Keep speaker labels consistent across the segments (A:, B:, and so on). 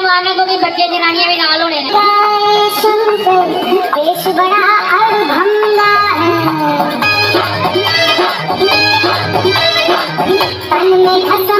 A: भगवान को भी बच्चे
B: दिलानी है भी डालो लेने तन में कसम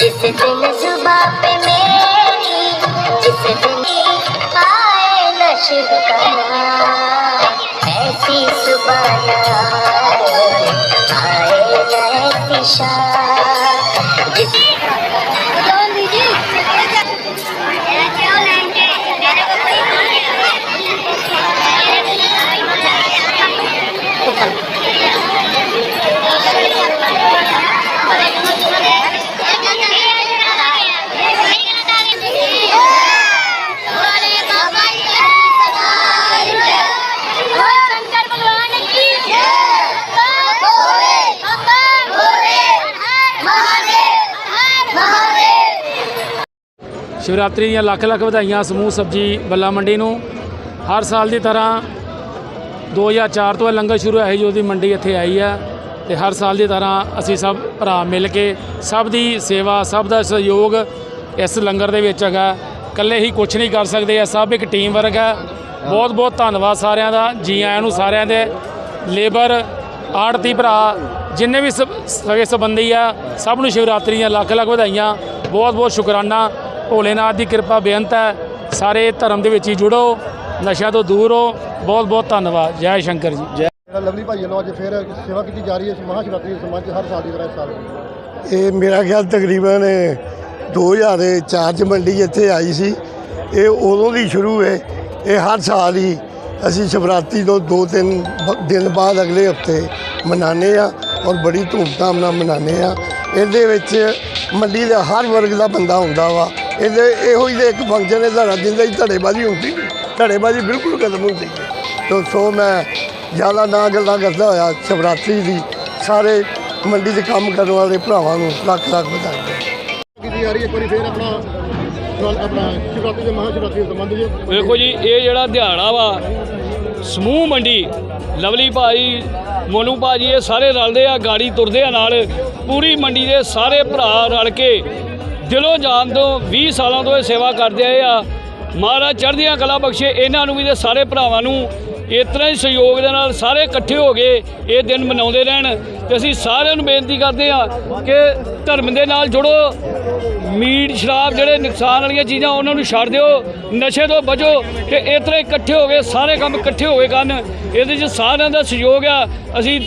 B: जिस दिन जुबा पे मेरी जिस दिन आए नशर करना ऐसी सुबह आए न ऐसी शाम जिस
C: ਸ਼ਿਵਰਾਤਰੀ ਦੀਆਂ ਲੱਖ ਲੱਖ ਵਧਾਈਆਂ ਸਮੂਹ ਸਬਜੀ ਬੱਲਾ ਮੰਡੀ ਨੂੰ। ਹਰ ਸਾਲ ਦੀ ਤਰ੍ਹਾਂ 2004 ਤੋਂ ਇਹ ਲੰਗਰ ਸ਼ੁਰੂ ਹੋਇਆ ਸੀ ਜਦੋਂ ਦੀ ਮੰਡੀ ਇੱਥੇ ਆਈ ਹੈ ਤੇ ਹਰ ਸਾਲ ਦੀ ਤਰ੍ਹਾਂ ਅਸੀਂ ਸਭ ਭਰਾ ਮਿਲ ਕੇ ਸਭ ਦੀ ਸੇਵਾ, ਸਭ ਦਾ ਸਹਿਯੋਗ ਇਸ ਲੰਗਰ ਦੇ ਵਿੱਚ ਹੈਗਾ। ਇਕੱਲੇ ਹੀ ਕੁਝ ਨਹੀਂ ਕਰ ਸਕਦੇ, ਇਹ ਸਭ ਇੱਕ ਟੀਮ ਵਰਕ ਹੈ। ਬਹੁਤ ਬਹੁਤ ਧੰਨਵਾਦ ਸਾਰਿਆਂ ਦਾ, ਜੀ ਆਇਆਂ ਨੂੰ ਸਾਰਿਆਂ ਦੇ। ਲੇਬਰ ਆੜਤੀ ਭਰਾ, ਜਿੰਨੇ ਵੀ ਸਬ- ਸਗੇ ਸੰਬੰਧੀ ਆ, ਸਭ ਨੂੰ ਸ਼ਿਵਰਾਤਰੀ ਦੀਆਂ ਲੱਖ ਲੱਖ ਵਧਾਈਆਂ। ਬਹੁਤ ਬਹੁਤ ਸ਼ੁਕਰਾਨਾ। ਭੋਲੇਨਾਥ ਦੀ ਕਿਰਪਾ ਬੇਅੰਤ ਹੈ। ਸਾਰੇ ਧਰਮ ਦੇ ਵਿੱਚ ਹੀ ਜੁੜੋ ਨਸ਼ਿਆਂ ਤੋਂ ਦੂਰ ਹੋ ਬਹੁਤ ਬਹੁਤ ਧੰਨਵਾਦ। ਜੈ ਸ਼ੰਕਰ ਜੀ।
D: ਜਿਹੜਾ ਲਵਲੀ ਭਾਈ ਵੱਲੋਂ ਅੱਜ ਫਿਰ ਸੇਵਾ ਕੀਤੀ ਜਾ ਰਹੀ ਹੈ ਮਹਾਂ ਸ਼ਿਵਰਾਤਰੀ ਦੇ 'ਚ ਹਰ ਸਾਲ ਦੀ ਤਰ੍ਹਾਂ ਇਸ ਸਾਲ।
E: ਇਹ ਮੇਰਾ ਖਿਆਲ ਤਕਰੀਬਨ 2004 ਚ ਮੰਡੀ ਇੱਥੇ ਆਈ ਸੀ ਇਹ ਉਦੋਂ ਦੀ ਸ਼ੁਰੂ ਹੈ। ਇਹ ਹਰ ਸਾਲ ਹੀ ਅਸੀਂ ਸ਼ਿਵਰਾਤਰੀ ਤੋਂ ਦੋ ਤਿੰਨ ਬ- ਦਿਨ ਬਾਅਦ ਅਗਲੇ ਹਫ਼ਤੇ ਮਨਾਉਂਦੇ ਆ ਔਰ ਬੜੀ ਧੂਮਧਾਮ ਨਾਲ ਮਨਾਉਂਦੇ ਆ ਇਹਦੇ ਵਿੱਚ ਮੰਡੀ ਦਾ ਹਰ ਵਰਗ ਦਾ ਬੰਦਾ ਹੁੰਦਾ ਵਾ। ਇਹਦੇ ਇਹੋ ਹੀ ਤੇ ਇੱਕ ਫੰਕਸ਼ਨ ਹੈ ਸਾਡਾ ਜਿੰਦਾ ਹੀ ਧੜੇਬਾਜ਼ੀ ਹੁੰਦੀ ਧੜੇਬਾਜ਼ੀ ਬਿਲਕੁਲ ਖਤਮ ਹੁੰਦੀ ਹੈ। ਤੋ ਸੋ ਮੈਂ ਜ਼ਿਆਦਾ ਨਾ ਗੱਲਾਂ ਕਰਦਾ ਹੋਇਆ ਸ਼ਿਵਰਾਤਰੀ ਦੀ ਸਾਰੇ ਮੰਡੀ 'ਚ ਕੰਮ ਕਰਨ ਵਾਲੇ ਭਰਾਵਾਂ ਨੂੰ ਲੱਖ ਲੱਖ ਵਧਾਈਆਂ।
D: ਕੀਤੀ ਜਾ ਰਹੀ ਹੈ ਇੱਕ ਵਾਰੀ ਫਿਰ ਆਪਣਾ ਆਪਣਾ ਸ਼ਿਵਰਾਤਰੀ ਦੇ ਮਹਾਂ ਸ਼ਿਵਰਾਤਰੀ ਦੇ ਸੰਬੰਧ 'ਚ
F: ਵੇਖੋ ਜੀ ਇਹ ਜਿਹੜਾ ਦਿਹਾੜਾ ਵਾ ਸਮੂਹ ਮੰਡੀ ਲਵਲੀ ਭਾਈ ਮੋਨੂ ਭਾਜੀ ਇਹ ਸਾਰੇ ਰਲਦੇ ਆ ਗਾੜੀ ਤੁਰਦੇ ਆ ਨਾਲ। ਪੂਰੀ ਮੰਡੀ ਦੇ ਸਾਰੇ ਭਰਾ ਰਲ ਕੇ ਦਿਲੋਂ ਜਾਨ ਤੋਂ 20 ਸਾਲਾਂ ਤੋਂ ਇਹ ਸੇਵਾ ਕਰਦੇ ਆਏ ਆ। ਮਹਾਰਾਜ ਚੜ੍ਹਦੀਆਂ ਕਲਾ ਬਖਸ਼ੇ, ਇਹਨਾਂ ਨੂੰ ਵੀ ਤੇ ਸਾਰੇ ਭਰਾਵਾਂ ਨੂੰ ਇਸ ਤਰ੍ਹਾਂ ਹੀ ਸਹਿਯੋਗ ਦੇ ਨਾਲ ਸਾਰੇ ਇਕੱਠੇ ਹੋ ਕੇ ਇਹ ਦਿਨ ਮਨਾਉਂਦੇ ਰਹਿਣ। ਤੇ ਅਸੀਂ ਸਾਰਿਆਂ ਨੂੰ ਬੇਨਤੀ ਕਰਦੇ ਆ ਕਿ ਧਰਮ ਦੇ ਨਾਲ ਜੁੜੋ। ਮੀਟ, ਸ਼ਰਾਬ ਜਿਹੜੇ ਨੁਕਸਾਨ ਵਾਲੀਆਂ ਚੀਜ਼ਾਂ ਉਹਨਾਂ ਨੂੰ ਛੱਡ ਦਿਓ, ਨਸ਼ੇ ਤੋਂ ਬਚੋ ਤੇ ਇਸ ਤਰ੍ਹਾਂ ਹੀ ਇਕੱਠੇ ਹੋ ਕੇ ਸਾਰੇ ਕੰਮ ਇਕੱਠੇ ਹੋ ਕੇ ਕਰਨ। ਇਹਦੇ 'ਚ ਸਾਰਿਆਂ ਦਾ ਸਹਿਯੋਗ ਆ। ਅਸੀਂ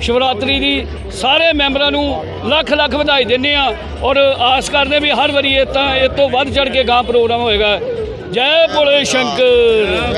F: ਸ਼ਿਵਰਾਤਰੀ ਦੀ ਸਾਰੇ ਮੈਂਬਰਾਂ ਨੂੰ ਲੱਖ ਲੱਖ ਵਧਾਈ ਦਿੰਦੇ ਆ ਔਰ ਆਸ ਕਰਦੇ ਵੀ ਹਰ ਵਾਰੀ ਇਹ ਤਾਂ ਇਹ ਤੋਂ ਵੱਧ ਚੜ ਕੇ ਗਾਂ ਪ੍ਰੋਗਰਾਮ ਹੋਏਗਾ। ਜੈ ਭੋਲੇ ਸ਼ੰਕਰ।